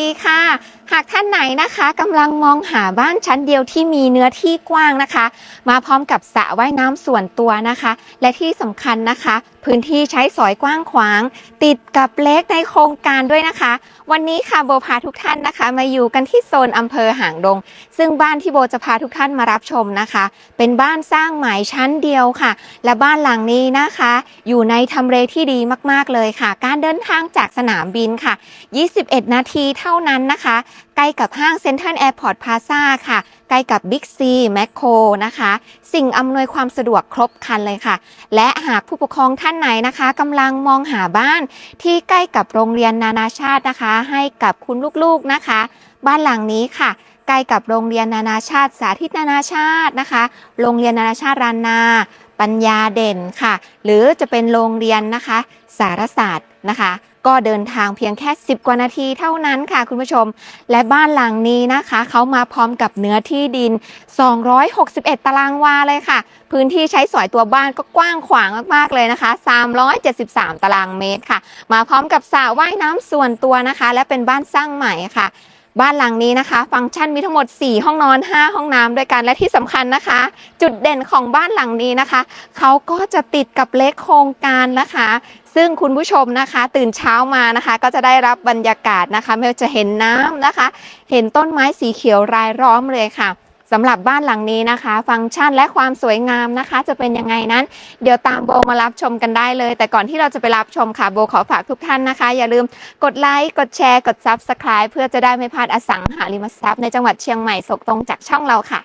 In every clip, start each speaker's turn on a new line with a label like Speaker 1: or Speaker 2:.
Speaker 1: สวัสดีค่ะากท่านไหนนะคะกำลังมองหาบ้านชั้นเดียวที่มีเนื้อที่กว้างนะคะ มาพร้อมกับสระว่ายน้ำส่วนตัวนะคะ และที่สำคัญนะคะ พื้นที่ใช้สอยกว้างขวาง ติดกับเลกในโครงการด้วยนะคะ วันนี้ค่ะโบพาทุกท่านนะคะ มาอยู่กันที่โซนอำเภอหางดง ซึ่งบ้านที่โบจะพาทุกท่านมารับชมนะคะ เป็นบ้านสร้างใหม่ชั้นเดียวค่ะ และบ้านหลังนี้นะคะ อยู่ในทำเลที่ดีมากๆเลยค่ะ การเดินทางจากสนามบินค่ะ 21 นาทีเท่านั้นนะคะ กล้กับห้างเซ็นทรัลแอร์พอร์ตพาซาค่ะ ใกล้กับบิ๊กซีแมคโครนะคะ สิ่งอำนวยความสะดวกครบครันเลยค่ะ และหากผู้ปกครองท่านไหนนะคะกำลังมองหาบ้านที่ใกล้กับโรงเรียนนานาชาตินะคะ ให้กับคุณลูกๆนะคะ บ้านหลังนี้ค่ะใกล้กับโรงเรียนนานาชาติสาธิตนานาชาตินะคะ โรงเรียนนานาชาติรานาปัญญาเด่นค่ะ หรือจะเป็นโรงเรียนนะคะ สารศาสตร์นะคะ ก็เดินทางเพียงแค่ 10 กว่านาทีเท่านั้นค่ะคุณผู้ชม และบ้านหลังนี้นะคะ เขามาพร้อมกับเนื้อที่ดิน 261 ตารางวาเลยค่ะ พื้นที่ใช้สอยตัวบ้านก็กว้างขวางมากๆเลยนะคะ 373 ตารางเมตรค่ะ มาพร้อมกับสระว่ายน้ำส่วนตัวนะคะ และเป็นบ้านสร้างใหม่ค่ะ บ้านหลังนี้นะคะ ฟังก์ชันมีทั้งหมด 4 ห้องนอน 5 ห้องน้ำด้วยกันและที่สำคัญนะคะ จุดเด่นของบ้านหลังนี้นะคะ เขาก็จะติดกับเลขโครงการนะคะ ซึ่งคุณผู้ชมนะคะ ตื่นเช้ามานะคะ ก็จะได้รับบรรยากาศนะคะ ไม่ว่าจะเห็นน้ำนะคะ เห็นต้นไม้สีเขียวรายล้อมเลยค่ะ สำหรับบ้านหลังนี้นะคะ ฟังก์ชันและความสวยงามนะคะ จะเป็นยังไงนั้น เดี๋ยวตามโบมารับชมกันได้เลย แต่ก่อนที่เราจะไปรับชมค่ะโบขอฝากทุกท่านนะคะ อย่าลืมกดไลค์กดแชร์กด Subscribe เพื่อจะได้ไม่พลาดอสังหาริมทรัพย์ในจังหวัดเชียงใหม่สกตรงจากช่องเราค่ะ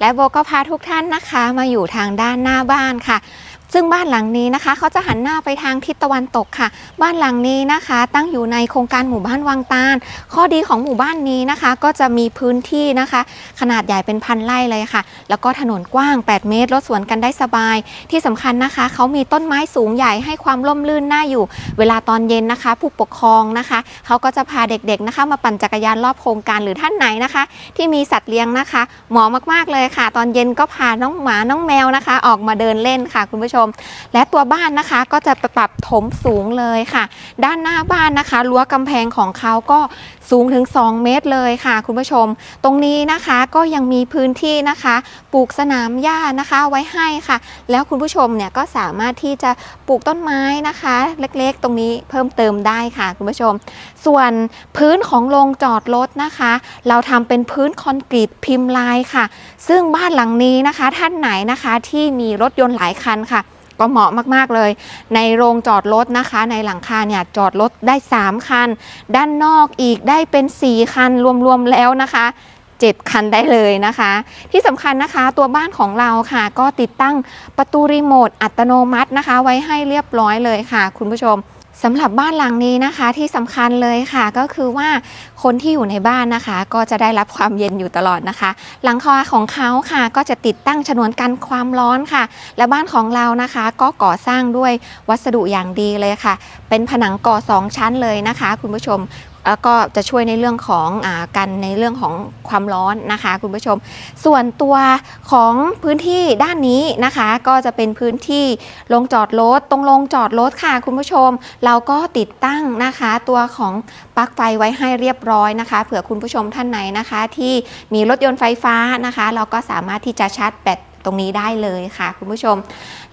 Speaker 1: และโบก็พาทุกท่านนะคะ มาอยู่ทางด้านหน้าบ้านค่ะ ซึ่งบ้านหลังนี้นะคะ เขาจะหันหน้าไปทางทิศตะวันตกค่ะ บ้านหลังนี้นะคะ ตั้งอยู่ในโครงการหมู่บ้านวังตาล ข้อดีของหมู่บ้านนี้นะคะ ก็จะมีพื้นที่นะคะ ขนาดใหญ่เป็นพันไร่เลยค่ะ แล้วก็ถนนกว้าง 8 เมตรรถสวนกันได้สบาย ที่สำคัญนะคะ เขามีต้นไม้สูงใหญ่ให้ความร่มรื่นน่าอยู่ เวลาตอนเย็นนะคะ ผู้ปกครองนะคะ เขาก็จะพาเด็กๆนะคะ มาปั่นจักรยานรอบโครงการหรือท่านไหนนะคะ ที่มีสัตว์เลี้ยงนะคะเหมาะมากๆเลยค่ะ ตอนเย็นก็พาน้องหมาน้องแมวนะคะ ออกมาเดินเล่นค่ะ คุณผู้ชมและตัวบ้านนะคะก็จะปรับถมสูงเลยค่ะ ด้านหน้าบ้านนะคะรั้วกำแพงของเขาก็สูงถึง 2 เมตรเลยค่ะ คุณผู้ชม ตรงนี้นะคะก็ยังมีพื้นที่นะคะ ปลูกสนามหญ้านะคะไว้ให้ค่ะ แล้วคุณผู้ชมเนี่ยก็สามารถที่จะปลูกต้นไม้นะคะ เล็กๆ ตรงนี้เพิ่มเติมได้ค่ะ คุณผู้ชม ส่วนพื้นของโรงจอดรถนะคะ เราทำเป็นพื้นคอนกรีตพิมพ์ลายค่ะ ซึ่งบ้านหลังนี้นะคะ ท่านไหนนะคะที่มีรถยนต์หลายคันค่ะ ก็เหมาะมากๆเลย ในโรงจอดรถนะคะ ในหลังคาเนี่ยจอดรถได้ 3 คัน ด้านนอกอีกได้เป็น 4 คันรวมๆแล้วนะคะ7คันได้เลยนะคะ ที่สำคัญนะคะตัวบ้านของเราค่ะ ก็ติดตั้งประตูรีโมทอัตโนมัตินะคะ ไว้ให้เรียบร้อยเลยค่ะ คุณผู้ชม สำหรับบ้านหลังนี้นะคะที่สำคัญเลยค่ะก็คือว่าคนที่อยู่ในบ้านนะคะ ก็จะได้รับความเย็นอยู่ตลอดนะคะ หลังคาของเขาค่ะ ก็จะติดตั้งฉนวนกันความร้อนค่ะ และบ้านของเรานะคะ ก็ก่อสร้างด้วยวัสดุอย่างดีเลยค่ะ เป็นผนังก่อสองชั้นเลยนะคะ คุณผู้ชม แล้วก็จะช่วยในเรื่องของอกันในเรื่องของความร้อนนะคะ คุณผู้ชม ส่วนตัวของพื้นที่ด้านนี้นะคะ ก็จะเป็นพื้นที่ลงจอดรถตรงลงจอดรถค่ะ คุณผู้ชม เราก็ติดตั้งนะคะ ตัวของปลั๊กไฟไว้ให้เรียบร้อยนะคะ เผื่อคุณผู้ชมท่านไหนนะคะ ที่มีรถยนต์ไฟฟ้านะคะ เราก็สามารถที่จะชาร์จแบต ตรงนี้ได้เลยค่ะคุณผู้ชม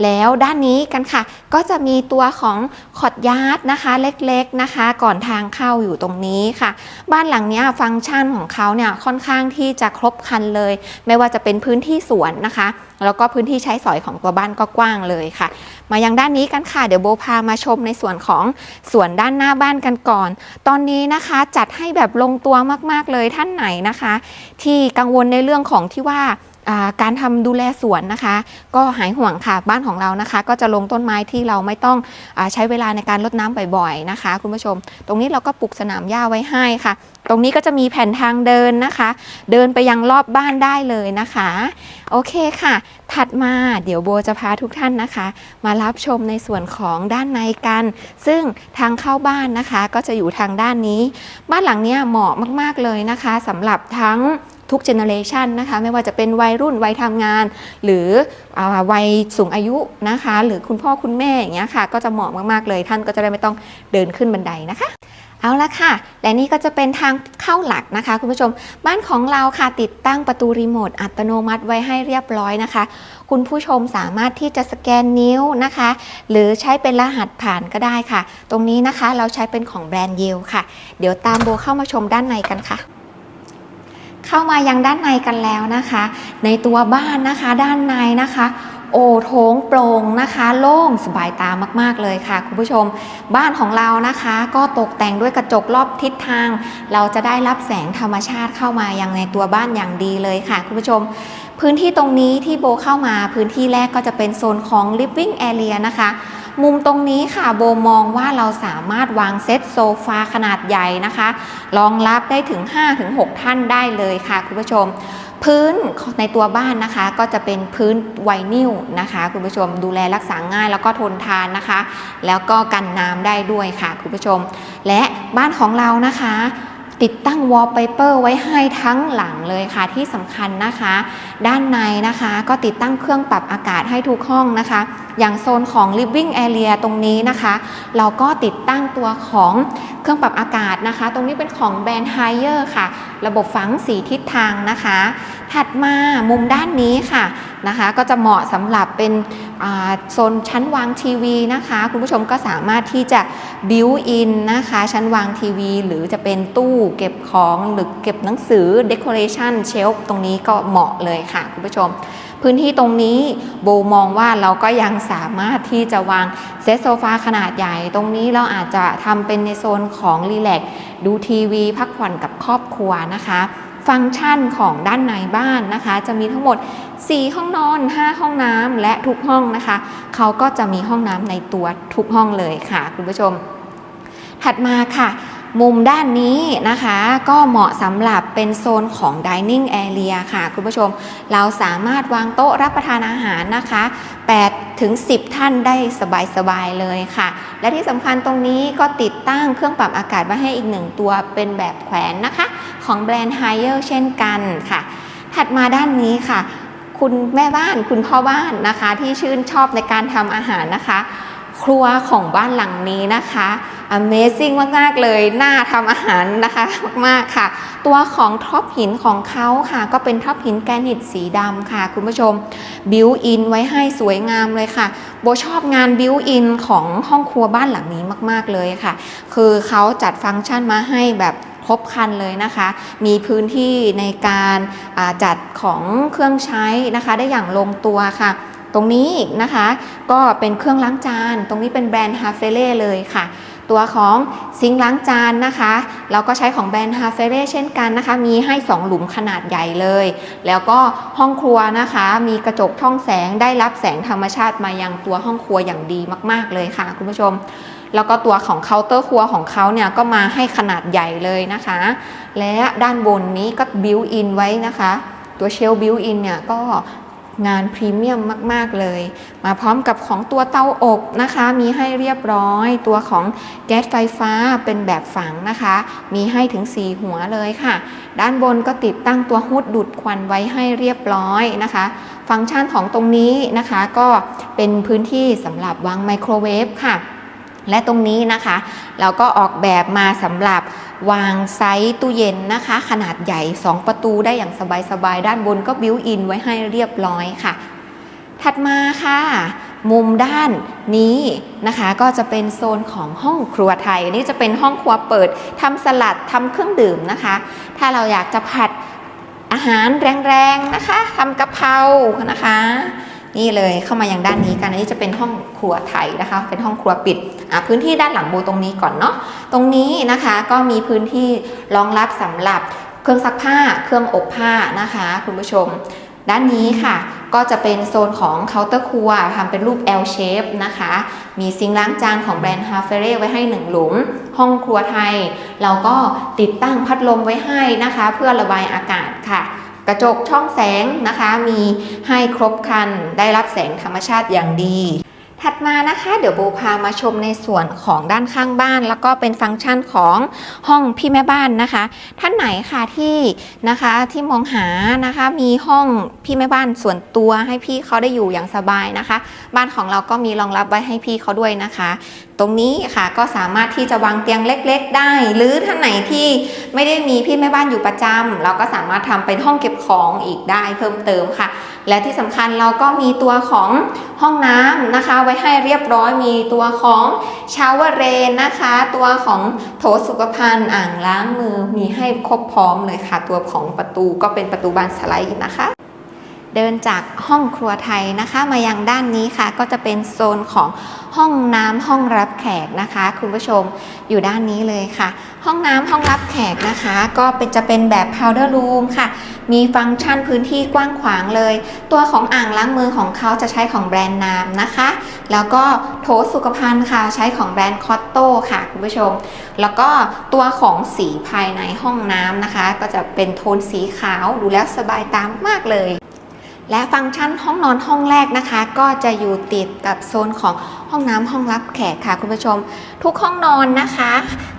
Speaker 1: แล้วด้านนี้กันค่ะ ก็จะมีตัวของขอดยาร์ดนะคะเล็กๆนะคะ ก่อนทางเข้าอยู่ตรงนี้ค่ะ บ้านหลังนี้ฟังก์ชันของเขาเนี่ยค่อนข้างที่จะครบครันเลย ไม่ว่าจะเป็นพื้นที่สวนนะคะ แล้วก็พื้นที่ใช้สอยของตัวบ้านก็กว้างเลยค่ะ มายังด้านนี้กันค่ะเดี๋ยวโบพามาชมในส่วนของสวนด้านหน้าบ้านกันก่อน ตอนนี้นะคะจัดให้แบบลงตัวมากๆเลยท่านไหนนะคะ ที่กังวลในเรื่องของที่ว่า การทำดูแลสวนนะคะ ก็หายห่วงค่ะบ้านของเรานะคะ ก็จะลงต้นไม้ที่เราไม่ต้องอใช้เวลาในการรดน้ำบ่อยๆนะคะ คุณผู้ชม ตรงนี้เราก็ปลูกสนามหญ้าไว้ให้ค่ะ ตรงนี้ก็จะมีแผ่นทางเดินนะคะ เดินไปยังรอบบ้านได้เลยนะคะ โอเคค่ะ ถัดมาเดี๋ยวโบจะพาทุกท่านนะคะ มารับชมในส่วนของด้านในกัน ซึ่งทางเข้าบ้านนะคะ ก็จะอยู่ทางด้านนี้ บ้านหลังนี้เหมาะมากๆเลยนะคะสำหรับทั้ง ทุกเจเนอเรชันนะคะไม่ว่าจะเป็นวัยรุ่นวัยทำงาน หรืออวัยสูงอายุนะคะ หรือคุณพ่อคุณแม่อย่างเงี้ยค่ะ ก็จะเหมาะมากๆเลยท่านก็จะได้ไม่ต้องเดินขึ้นบันไดนะคะเอาละค่ะ และนี่ก็จะเป็นทางเข้าหลักนะคะ คุณผู้ชม บ้านของเราค่ะติดตั้งประตูรีโมทอัตโนมัติไว้ให้เรียบร้อยนะคะ คุณผู้ชมสามารถที่จะสแกนนิ้วนะคะ หรือใช้เป็นรหัสผ่านก็ได้ค่ะ ตรงนี้นะคะเราใช้เป็นของแบรนด์เยลค่ะ เดี๋ยวตามโบเข้ามาชมด้านในกันค่ะ เข้ามายังด้านในกันแล้วนะคะ ในตัวบ้านนะคะด้านในนะคะ โอโถงโปร่งนะคะ โล่งสบายตามากๆเลยค่ะ คุณผู้ชม บ้านของเรานะคะ ก็ตกแต่งด้วยกระจกรอบทิศทาง เราจะได้รับแสงธรรมชาติเข้ามายังในตัวบ้านอย่างดีเลยค่ะ คุณผู้ชมพื้นที่ตรงนี้ที่โบเข้ามาพื้นที่แรกก็จะเป็นโซนของ living area นะคะ มุมตรงนี้ค่ะโบมองว่าเราสามารถวางเซตโซฟาขนาดใหญ่นะคะรองรับได้ถึง 5-6 ท่านได้เลยค่ะคุณผู้ชม พื้นในตัวบ้านนะคะ ก็จะเป็นพื้นไวนิลนะคะ คุณผู้ชมดูแลรักษาง่ายแล้วก็ทนทานนะคะ แล้วก็กันน้ำได้ด้วยค่ะคุณผู้ชม และบ้านของเรานะคะ ติดตั้งวอลเปเปอร์ไว้ให้ทั้งหลังเลยค่ะที่สำคัญนะคะ ด้านในนะคะก็ติดตั้งเครื่องปรับอากาศให้ทุกห้องนะคะ อย่างโซนของ living area ตรงนี้นะคะ เราก็ติดตั้งตัวของเครื่องปรับอากาศนะคะ ตรงนี้เป็นของแบรนด์ Haier ค่ะ ระบบฝังสีทิศทางนะคะ ถัดมามุมด้านนี้ค่ะนะคะ ก็จะเหมาะสำหรับเป็น โซนชั้นวางทีวีนะคะ คุณผู้ชมก็สามารถที่จะบิวอินนะคะ ชั้นวางทีวี หรือจะเป็นตู้เก็บของหรือเก็บหนังสือเด o อเรชันเชลฟ์ตรงนี้ก็เหมาะเลยค่ะ คุณผู้ชม พื้นที่ตรงนี้โบมองว่าเราก็ยังสามารถที่จะวางเซตโซฟาขนาดใหญ่ ตรงนี้เราอาจจะทำเป็นในโซนของรีแลกดูทีวี พักผ่อนกับครอบครัวนะคะ ฟังก์ชันของด้านในบ้านนะคะ จะมีทั้งหมด 4 ห้องนอน 5 ห้องน้ำและทุกห้องนะคะ เขาก็จะมีห้องน้ำในตัวทุกห้องเลยค่ะคุณผู้ชม ถัดมาค่ะ มุมด้านนี้นะคะ ก็เหมาะสำหรับเป็นโซนของ dining area ค่ะคุณผู้ชม เราสามารถวางโต๊ะรับประทานอาหารนะคะ 8ถึง10 ท่านได้สบายๆเลยค่ะ และที่สำคัญตรงนี้ก็ติดตั้งเครื่องปรับอากาศมาให้อีกหนึ่งตัวเป็นแบบแขวนนะคะ ของแบรนด์ไฮเออร์เช่นกันค่ะ ถัดมาด้านนี้ค่ะ คุณแม่บ้านคุณพ่อบ้านนะคะ ที่ชื่นชอบในการทำอาหารนะคะ ครัวของบ้านหลังนี้นะคะ Amazing มากๆเลยน่าทำอาหารนะคะมากๆค่ะ ตัวของท็อปหินของเขาค่ะ ก็เป็นท็อปหินแกรนิตสีดำค่ะ คุณผู้ชมบิวอินไว้ให้สวยงามเลยค่ะ โบชอบงานบิวอินของห้องครัวบ้านหลังนี้มากๆเลยค่ะ คือเขาจัดฟังก์ชันมาให้แบบครบครันเลยนะคะ มีพื้นที่ในการาจัดของเครื่องใช้นะคะ ได้อย่างลงตัวค่ะ ตรงนี้นะคะ ก็เป็นเครื่องล้างจาน ตรงนี้เป็นแบรนด์ฮาเฟเล่เลยค่ะ ตัวของซิงค์ล้างจานนะคะเราก็ใช้ของแบรนด์ฮาเฟเล่เช่นกันนะคะ มีให้ 2 หลุมขนาดใหญ่เลย แล้วก็ห้องครัวนะคะ มีกระจกท่องแสงได้รับแสงธรรมชาติมายังตัวห้องครัวอย่างดีมาก ๆ เลยค่ะ คุณผู้ชม แล้วก็ตัวของเคาน์เตอร์ครัวของเขาเนี่ยก็มาให้ขนาดใหญ่เลยนะคะ และด้านบนนี้ก็บิวอินไว้นะคะ ตัวเชลบิวอินเนี่ยก็ งานพรีเมียมมาก ๆ เลย มาพร้อมกับของตัวเตาอบนะคะ มีให้เรียบร้อย ตัวของแก๊สไฟฟ้าเป็นแบบฝังนะคะ มีให้ถึง 4 หัวเลยค่ะ ด้านบนก็ติดตั้งตัวฮูดดูดควันไว้ให้เรียบร้อยนะคะ ฟังก์ชันของตรงนี้นะคะ ก็เป็นพื้นที่สำหรับวางไมโครเวฟค่ะ และตรงนี้นะคะ เราก็ออกแบบมาสำหรับวางไซส์ตู้เย็นนะคะ ขนาดใหญ่ 2 ประตูได้อย่างสบายๆ ด้านบนก็บิวอินไว้ให้เรียบร้อยค่ะ ถัดมาค่ะ มุมด้านนี้นะคะก็จะเป็นโซนของห้องครัวไทยอันนี้จะเป็นห้องครัวเปิดทำสลัดทำเครื่องดื่มนะคะ ถ้าเราอยากจะผัดอาหารแรงๆนะคะทำกะเพรานะคะ นี่เลยเข้ามาอย่างด้านนี้กันอันนี้จะเป็นห้องครัวไทยนะคะ เป็นห้องครัวปิด พื้นที่ด้านหลังโบตรงนี้ก่อนเนาะตรงนี้นะคะก็มีพื้นที่รองรับสำหรับเครื่องซักผ้า เครื่องอบผ้านะคะ คุณผู้ชม ด้านนี้ค่ะ ก็จะเป็นโซนของเคาน์เตอร์ครัวทำเป็นรูป L shape นะคะ มีซิงล้างจานของแบรนด์ h a f e r e ไว้ให้หนึ่งหลุม ห้องครัวไทย เราก็ติดตั้งพัดลมไว้ให้นะคะ เพื่อระบายอากาศค่ะกระจกช่องแสงนะคะ มีให้ครบครันได้รับแสงธรรมชาติอย่างดี ถัดมานะคะเดี๋ยวโบพามาชมในส่วนของด้านข้างบ้าน แล้วก็เป็นฟังก์ชันของห้องพี่แม่บ้านนะคะ ท่านไหนค่ะที่นะคะที่มองหานะคะมีห้องพี่แม่บ้านส่วนตัวให้พี่เขาได้อยู่อย่างสบายนะคะ บ้านของเราก็มีรองรับไว้ให้พี่เขาด้วยนะคะ ตรงนี้ค่ะก็สามารถที่จะวางเตียงเล็ก ๆ ได้ หรือท่านไหนที่ไม่ได้มีพี่แม่บ้านอยู่ประจำเราก็สามารถทำเป็นห้องเก็บของอีกได้เพิ่มเติมค่ะ และที่สำคัญเราก็มีตัวของห้องน้ำนะคะ ไว้ให้เรียบร้อยมีตัวของชาวเวร์เรนนะคะ ตัวของโถสุขภัณฑ์อ่างล้างมือมีให้ครบพร้อมเลยค่ะ ตัวของประตูก็เป็นประตูบานสไลด์นะคะ เดินจากห้องครัวไทยนะคะ มายังด้านนี้ค่ะ ก็จะเป็นโซนของห้องน้ำห้องรับแขกนะคะ คุณผู้ชมอยู่ด้านนี้เลยค่ะ ห้องน้ำห้องรับแขกนะคะ ก็เป็นจะเป็นแบบ powder room ค่ะ มีฟังก์ชันพื้นที่กว้างขวางเลย ตัวของอ่างล้างมือของเขาจะใช้ของแบรนด์นามนะคะ แล้วก็โถสุขภัณฑ์ค่ะใช้ของแบรนด์คอตโต้ค่ะ คุณผู้ชม แล้วก็ตัวของสีภายในห้องน้ำนะคะ ก็จะเป็นโทนสีขาวดูแล้วสบายตามมากเลย และฟังก์ชันห้องนอนห้องแรกนะคะ ก็จะอยู่ติดกับโซนของห้องน้ำห้องรับแขกค่ะคุณผู้ชม ทุกห้องนอนนะคะ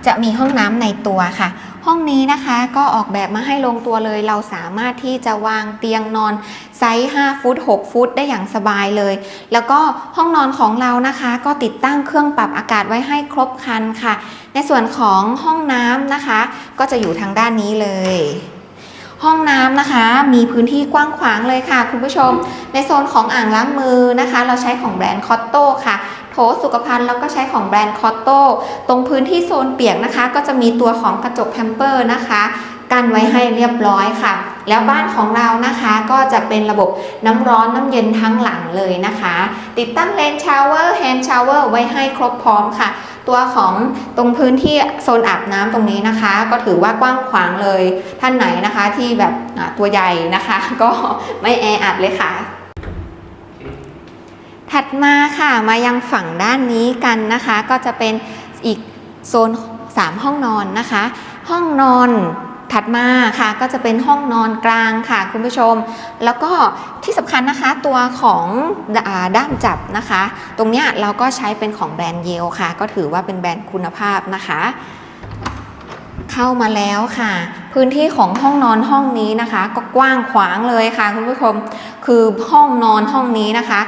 Speaker 1: จะมีห้องน้ำในตัวค่ะ ห้องนี้นะคะก็ออกแบบมาให้ลงตัวเลย เราสามารถที่จะวางเตียงนอนไซส์5ฟุต6ฟุตได้อย่างสบายเลย แล้วก็ห้องนอนของเรานะคะ ก็ติดตั้งเครื่องปรับอากาศไว้ให้ครบครันค่ะ ในส่วนของห้องน้ำนะคะ ก็จะอยู่ทางด้านนี้เลย ห้องน้ำนะคะ มีพื้นที่กว้างขวางเลยค่ะ คุณผู้ชม ในโซนของอ่างล้างมือนะคะ เราใช้ของแบรนด์คอตโต้ค่ะโถสุขภัณฑ์แล้วก็ใช้ของแบรนด์คอตโต้ตรงพื้นที่โซนเปียกนะคะ ก็จะมีตัวของกระจกแพมเปอร์นะคะกันไว้ให้เรียบร้อยค่ะ แล้วบ้านของเรานะคะก็จะเป็นระบบน้ำร้อนน้ำเย็นทั้งหลังเลยนะคะ ติดตั้งเลนชาวเวอร์แฮนด์ชาวเวอร์ไว้ให้ครบพร้อมค่ะ ตัวของตรงพื้นที่โซนอาบน้ำตรงนี้นะคะ ก็ถือว่ากว้างขวางเลยท่านไหนนะคะที่แบบตัวใหญ่นะคะ ก็ไม่แออัดเลยค่ะถัดมาค่ะมายังฝั่งด้านนี้กันนะคะ ก็จะเป็นอีกโซน 3 ห้องนอนนะคะ ห้องนอน ถัดมาค่ะก็จะเป็นห้องนอนกลางค่ะคุณผู้ชม แล้วก็ที่สำคัญนะคะตัวของด้ามจับนะคะ ตรงนี้เราก็ใช้เป็นของแบรนด์เยลค่ะ ก็ถือว่าเป็นแบรนด์คุณภาพนะคะ เข้ามาแล้วค่ะ พื้นที่ของห้องนอนห้องนี้นะคะ ก็กว้างขวางเลยค่ะคุณผู้ชมคือห้องนอนห้องนี้นะคะ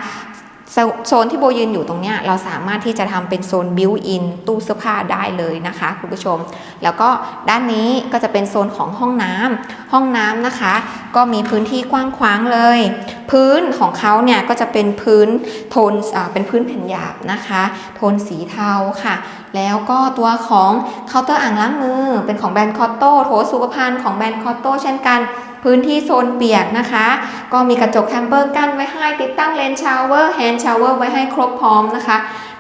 Speaker 1: โซนที่โบยืนอยู่ตรงเนี้ยเราสามารถที่จะทำเป็นโซนบิวอินตู้เสื้อผ้าได้เลยนะคะคุณผู้ชม แล้วก็ด้านนี้ก็จะเป็นโซนของห้องน้ำห้องน้ำนะคะ ก็มีพื้นที่กว้างขวางเลย พื้นของเขาเนี่ยก็จะเป็นพื้นโทนเป็นพื้นแผ่นหยาบนะคะ โทนสีเทาค่ะ แล้วก็ตัวของเคาน์เตอร์อ่างล้างมือ เป็นของแบรนด์คอตโต้โถสุขภัณฑ์ของแบรนด์คอตโต้เช่นกัน พื้นที่โซนเปียกนะคะ ก็มีกระจกแคมเปอร์กั้นไว้ให้ติดตั้งเลนชาวเวอร์แฮนด์ชาวเวอร์ไว้ให้ครบพร้อมนะคะ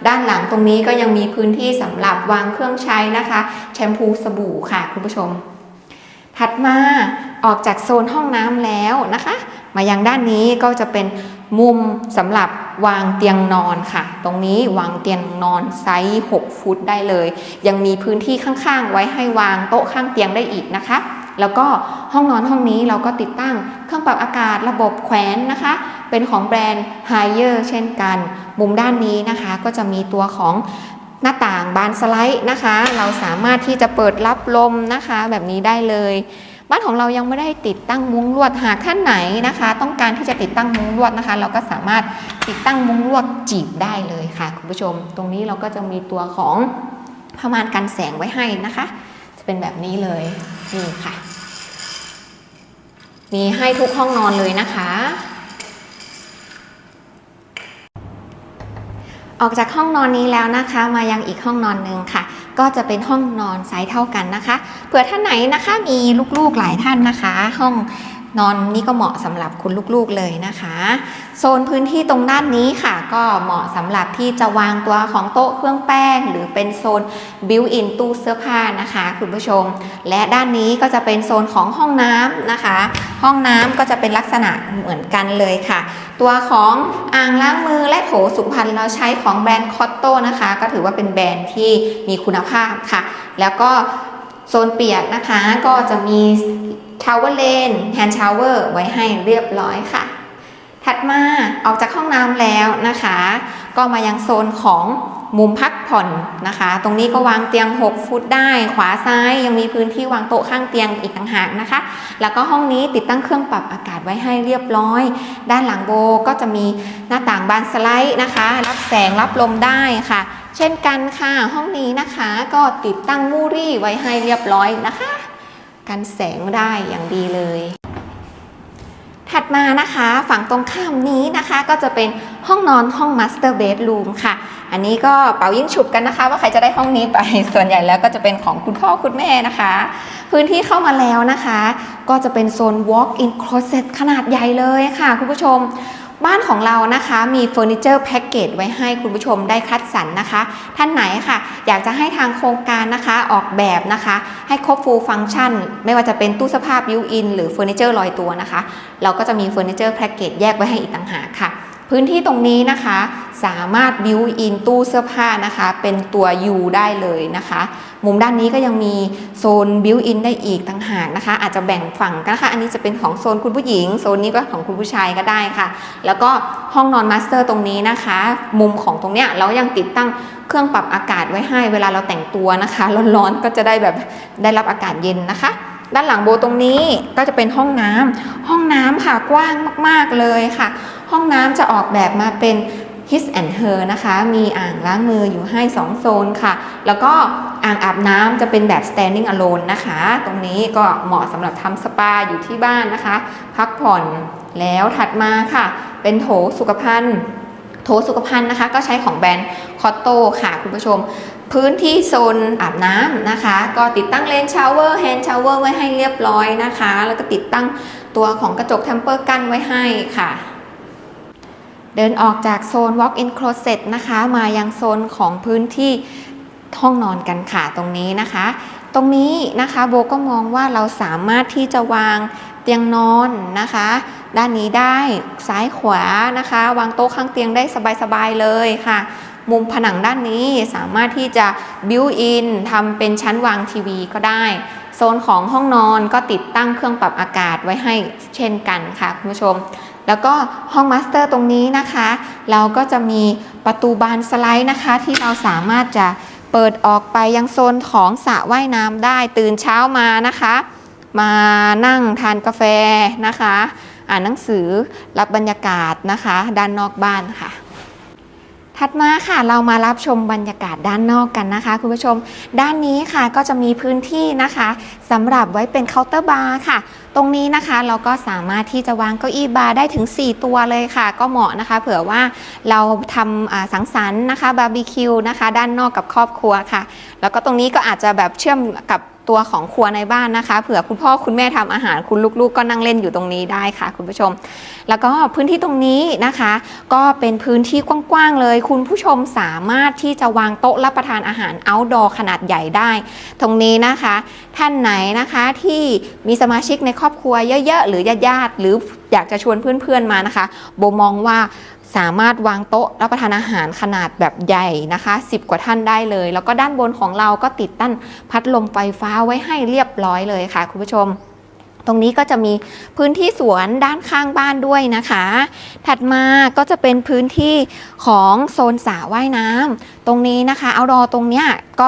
Speaker 1: ด้านหลังตรงนี้ก็ยังมีพื้นที่สำหรับวางเครื่องใช้นะคะ แชมพูสบู่ค่ะคุณผู้ชม ถัดมาออกจากโซนห้องน้ำแล้วนะคะ มายังด้านนี้ก็จะเป็นมุมสำหรับวางเตียงนอนค่ะ ตรงนี้วางเตียงนอนไซส์ 6 ฟุตได้เลย ยังมีพื้นที่ข้างๆ ไว้ให้วางโต๊ะข้างเตียงได้อีกนะคะ แล้วก็ห้องนอนห้องนี้เราก็ติดตั้งเครื่องปรับอากาศระบบแขวนนะคะ เป็นของแบรนด์ Haier เช่นกัน มุมด้านนี้นะคะก็จะมีตัวของหน้าต่างบานสไลด์นะคะ เราสามารถที่จะเปิดรับลมนะคะ แบบนี้ได้เลยบ้านของเรายังไม่ได้ติดตั้งมุ้งลวดหากท่านไหนนะคะ ต้องการที่จะติดตั้งมุ้งลวดนะคะ เราก็สามารถติดตั้งมุ้งลวดจีบได้เลยค่ะคุณผู้ชม ตรงนี้เราก็จะมีตัวของผ้าม่านกันแสงไว้ให้นะคะ จะเป็นแบบนี้เลย นี่ค่ะ มีให้ทุกห้องนอนเลยนะคะ ออกจากห้องนอนนี้แล้วนะคะ มายังอีกห้องนอนหนึ่งค่ะ ก็จะเป็นห้องนอนไซส์เท่ากันนะคะ เผื่อท่านไหนนะคะมีลูกๆหลายท่านนะคะ ห้อง นอนนี่ก็เหมาะสำหรับคุณลูกๆเลยนะคะ โซนพื้นที่ตรงด้านนี้ค่ะ ก็เหมาะสำหรับที่จะวางตัวของโต๊ะเครื่องแป้ง หรือเป็นโซนบิวอินตู้เสื้อผ้านะคะ คุณผู้ชม และด้านนี้ก็จะเป็นโซนของห้องน้ำนะคะ ห้องน้ำก็จะเป็นลักษณะเหมือนกันเลยค่ะ ตัวของอ่างล้างมือและโถสุขภัณฑ์เราใช้ของแบรนด์คอตโต้นะคะ ก็ถือว่าเป็นแบรนด์ที่มีคุณภาพค่ะ แล้วก็โซนเปียกนะคะก็จะมี ชาวเวอร์เลนแฮนด์ชาวเวอร์ไว้ให้เรียบร้อยค่ะ ถัดมาออกจากห้องน้ำแล้วนะคะ ก็มายังโซนของมุมพักผ่อนนะคะ ตรงนี้ก็วางเตียง 6 ฟุตได้ ขวาซ้ายยังมีพื้นที่วางโต๊ะข้างเตียงอีกต่างหากนะคะ แล้วก็ห้องนี้ติดตั้งเครื่องปรับอากาศไว้ให้เรียบร้อย ด้านหลังโบก็จะมีหน้าต่างบานสไลด์นะคะ รับแสงรับลมได้ค่ะ เช่นกันค่ะ ห้องนี้นะคะก็ติดตั้งมูรี่ไว้ให้เรียบร้อยนะคะ กันแสงได้อย่างดีเลย ถัดมานะคะฝั่งตรงข้ามนี้นะคะก็จะเป็นห้องนอนห้อง Master Bedroom ค่ะ อันนี้ก็เป่ายิ่งฉุบกันนะคะ ว่าใครจะได้ห้องนี้ไปส่วนใหญ่แล้วก็จะเป็นของคุณพ่อคุณแม่นะคะ พื้นที่เข้ามาแล้วนะคะ ก็จะเป็นโซน Walk-in Closet ขนาดใหญ่เลยค่ะ คุณผู้ชม บ้านของเรานะคะมีเฟอร์นิเจอร์แพ็กเกจไว้ให้คุณผู้ชมได้คัดสรรนะคะ ท่านไหนค่ะ อยากจะให้ทางโครงการนะคะออกแบบนะคะ ให้ครบฟูลฟังก์ชัน ไม่ว่าจะเป็นตู้เสื้อผ้าบิวอินหรือเฟอร์นิเจอร์ลอยตัวนะคะ เราก็จะมีเฟอร์นิเจอร์แพ็กเกจแยกไว้ให้อีกต่างหากค่ะ พื้นที่ตรงนี้นะคะ สามารถบิวอินตู้เสื้อผ้านะคะ เป็นตัว U ได้เลยนะคะ มุมด้านนี้ก็ยังมีโซนบิวอินได้อีกต่างหากนะคะ อาจจะแบ่งฝั่งกันนะคะอันนี้จะเป็นของโซนคุณผู้หญิง โซนนี้ก็ของคุณผู้ชายก็ได้ค่ะ แล้วก็ห้องนอนมาสเตอร์ตรงนี้นะคะ มุมของตรงเนี้ยเรายังติดตั้งเครื่องปรับอากาศไว้ให้เวลาเราแต่งตัวนะคะร้อนๆก็จะได้แบบได้รับอากาศเย็นนะคะด้านหลังโบตรงนี้ก็จะเป็นห้องน้ำห้องน้ำค่ะกว้างมาก ๆเลยค่ะ ห้องน้ำจะออกแบบมาเป็น His and Her นะคะ มีอ่างล้างมืออยู่ให้ 2 โซนค่ะ แล้วก็อ่างอาบน้ำจะเป็นแบบ standing alone นะคะ ตรงนี้ก็เหมาะสำหรับทำสปาอยู่ที่บ้านนะคะ พักผ่อนแล้วถัดมาค่ะ เป็นโถสุขภัณฑ์ โถสุขภัณฑ์นะคะ ก็ใช้ของแบรนด์คอตโต้ค่ะคุณผู้ชม พื้นที่โซนอาบน้ำนะคะ ก็ติดตั้งเลนชาวเวอร์แฮนด์ชาวเวอร์ไว้ให้เรียบร้อยนะคะ แล้วก็ติดตั้งตัวของกระจกเทมเปอร์กั้นไว้ให้ค่ะ เดินออกจากโซน walk-in closet นะคะ มายังโซนของพื้นที่ห้องนอนกันค่ะตรงนี้นะคะ ตรงนี้นะคะโบก็มองว่าเราสามารถที่จะวางเตียงนอนนะคะ ด้านนี้ได้ซ้ายขวานะคะ วางโต๊ะข้างเตียงได้สบายๆเลยค่ะ มุมผนังด้านนี้สามารถที่จะบิวอินทำเป็นชั้นวางทีวีก็ได้ โซนของห้องนอนก็ติดตั้งเครื่องปรับอากาศไว้ให้เช่นกันค่ะคุณผู้ชม แล้วก็ห้องมาสเตอร์ตรงนี้นะคะ เราก็จะมีประตูบานสไลด์นะคะ ที่เราสามารถจะเปิดออกไปยังโซนของสระว่ายน้ำได้ตื่นเช้ามานะคะ มานั่งทานกาแฟนะคะ อ่านหนังสือรับบรรยากาศนะคะ ด้านนอกบ้านค่ะ ถัดมาค่ะเรามารับชมบรรยากาศด้านนอกกันนะคะ คุณผู้ชม ด้านนี้ค่ะก็จะมีพื้นที่นะคะสำหรับไว้เป็นเคาน์เตอร์บาร์ค่ะ ตรงนี้นะคะเราก็สามารถที่จะวางเก้าอี้บาร์ได้ถึง 4 ตัวเลยค่ะ ก็เหมาะนะคะ เผื่อว่าเราทำสังสรรค์นะคะบาร์บีคิวนะคะ ด้านนอกกับครอบครัวค่ะ แล้วก็ตรงนี้ก็อาจจะแบบเชื่อมกับ ตัวของครัวในบ้านนะคะเผื่อคุณพ่อคุณแม่ทำอาหารคุณลูกๆก็นั่งเล่นอยู่ตรงนี้ได้ค่ะ คุณผู้ชม แล้วก็พื้นที่ตรงนี้นะคะ ก็เป็นพื้นที่กว้างๆเลย คุณผู้ชมสามารถที่จะวางโต๊ะรับประทานอาหาร outdoor ขนาดใหญ่ได้ ตรงนี้นะคะ ท่านไหนนะคะที่มีสมาชิกในครอบครัวเยอะๆ หรือญาติๆหรืออยากจะชวนเพื่อนๆมานะคะโบมองว่า สามารถวางโต๊ะรับประทานอาหารขนาดแบบใหญ่นะคะ 10 กว่าท่านได้เลย แล้วก็ด้านบนของเราก็ติดตั้งพัดลมไฟฟ้าไว้ให้เรียบร้อยเลยค่ะ คุณผู้ชม ตรงนี้ก็จะมีพื้นที่สวนด้านข้างบ้านด้วยนะคะ ถัดมาก็จะเป็นพื้นที่ของโซนสระว่ายน้ำ ตรงนี้นะคะเอาดอตรงเนี้ยก็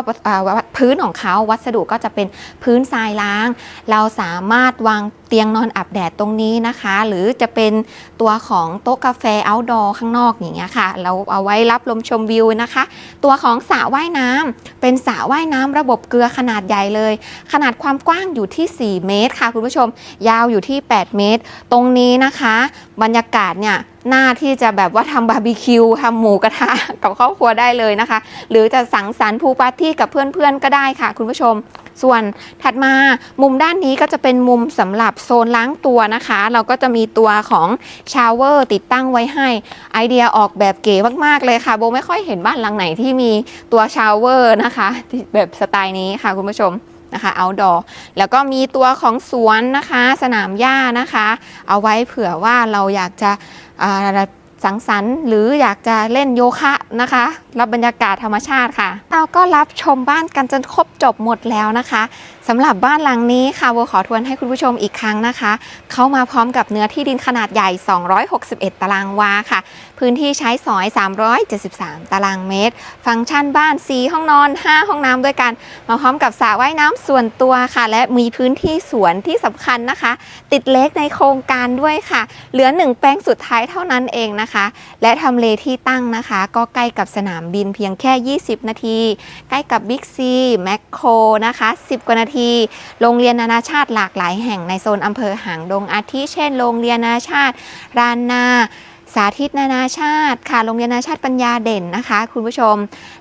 Speaker 1: พื้นของเขาวัสดุก็จะเป็นพื้นทรายล้าง เราสามารถวางเตียงนอนอาบแดดตรงนี้นะคะ หรือจะเป็นตัวของโต๊ะกาแฟ outdoor ข้างนอกอย่างเงี้ยค่ะ เราเอาไว้รับลมชมวิวนะคะ ตัวของสระว่ายน้ำเป็นสระว่ายน้ำระบบเกลือขนาดใหญ่เลย ขนาดความกว้างอยู่ที่ 4 เมตรค่ะคุณผู้ชม ยาวอยู่ที่ 8 เมตร ตรงนี้นะคะ บรรยากาศเนี่ย หน้าที่จะแบบว่าทำบาร์บีคิวทำหมูกระทะกับครอบครัวได้เลยนะคะ หรือจะสังสรรค์พูปาร์ตี้กับเพื่อนๆก็ได้ค่ะ คุณผู้ชม ส่วนถัดมามุมด้านนี้ก็จะเป็นมุมสำหรับโซนล้างตัวนะคะ เราก็จะมีตัวของชาวเวอร์ติดตั้งไว้ให้ไอเดียออกแบบเก๋มากๆเลยค่ะโบไม่ค่อยเห็นบ้านหลังไหนที่มีตัวชาวเวอร์นะคะ แบบสไตล์นี้ค่ะคุณผู้ชมนะคะ outdoor แล้วก็มีตัวของสวนนะคะ สนามหญ้านะคะ เอาไว้เผื่อว่าเราอยากจะ สังสรรค์หรืออยากจะเล่นโยคะนะคะ รับบรรยากาศธรรมชาติค่ะ เราก็รับชมบ้านกันจนครบจบหมดแล้วนะคะ สำหรับบ้านหลังนี้ค่ะโบขอทวนให้คุณผู้ชมอีกครั้งนะคะ เข้ามาพร้อมกับเนื้อที่ดินขนาดใหญ่ 261 ตารางวาค่ะ พื้นที่ใช้สอย 373 ตารางเมตร ฟังก์ชันบ้าน 4 ห้องนอน 5 ห้องน้ำด้วยกัน มาพร้อมกับสระว่ายน้ำส่วนตัวค่ะ และมีพื้นที่สวนที่สำคัญนะคะ ติดเล็กในโครงการด้วยค่ะ เหลือ 1 แปลงสุดท้ายเท่านั้นเองนะคะ และทำเลที่ตั้งนะคะ ก็ใกล้กับสนามบินเพียงแค่ 20 นาที ใกล้กับบิ๊กซีแมคโครนะคะ 10 กว่านาทีโรงเรียนนานาชาติหลากหลายแห่งในโซนอำเภอหางดงอาทิเช่น โรงเรียนนานาชาติรานนาสาธิตนานาชาติค่ะโรงเรียนนานาชาติปัญญาเด่นนะคะ คุณผู้ชม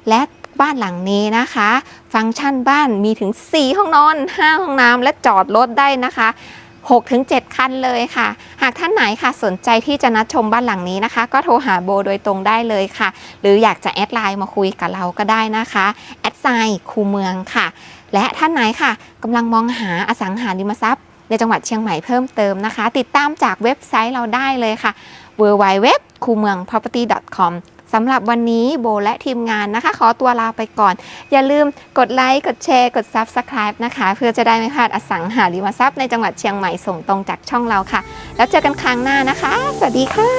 Speaker 1: และบ้านหลังนี้นะคะ ฟังก์ชันบ้านมีถึง 4 ห้องนอน 5 ห้องน้ำและจอดรถได้นะคะ 6ถึง7คันเลยค่ะ หากท่านไหนค่ะสนใจที่จะนัดชมบ้านหลังนี้นะคะ ก็โทรหาโบโดยตรงได้เลยค่ะ หรืออยากจะแอดไลน์มาคุยกับเราก็ได้นะคะแอดไซน์คูเมืองค่ะ และท่านไหนค่ะกำลังมองหาอสังหาริมทรัพย์ ในจังหวัดเชียงใหม่เพิ่มเติมนะคะ ติดตามจากเว็บไซต์เราได้เลยค่ะ w w w คูเมือง property com สำหรับวันนี้โบและทีมงานนะคะ ขอตัวลาไปก่อน อย่าลืมกดไลค์ กดแชร์ กด Subscribe นะคะ เพื่อจะได้ไม่พลาดอสังหาริมทรัพย์ในจังหวัดเชียงใหม่ส่งตรงจากช่องเราค่ะ แล้วเจอกันครั้งหน้านะคะ สวัสดีค่ะ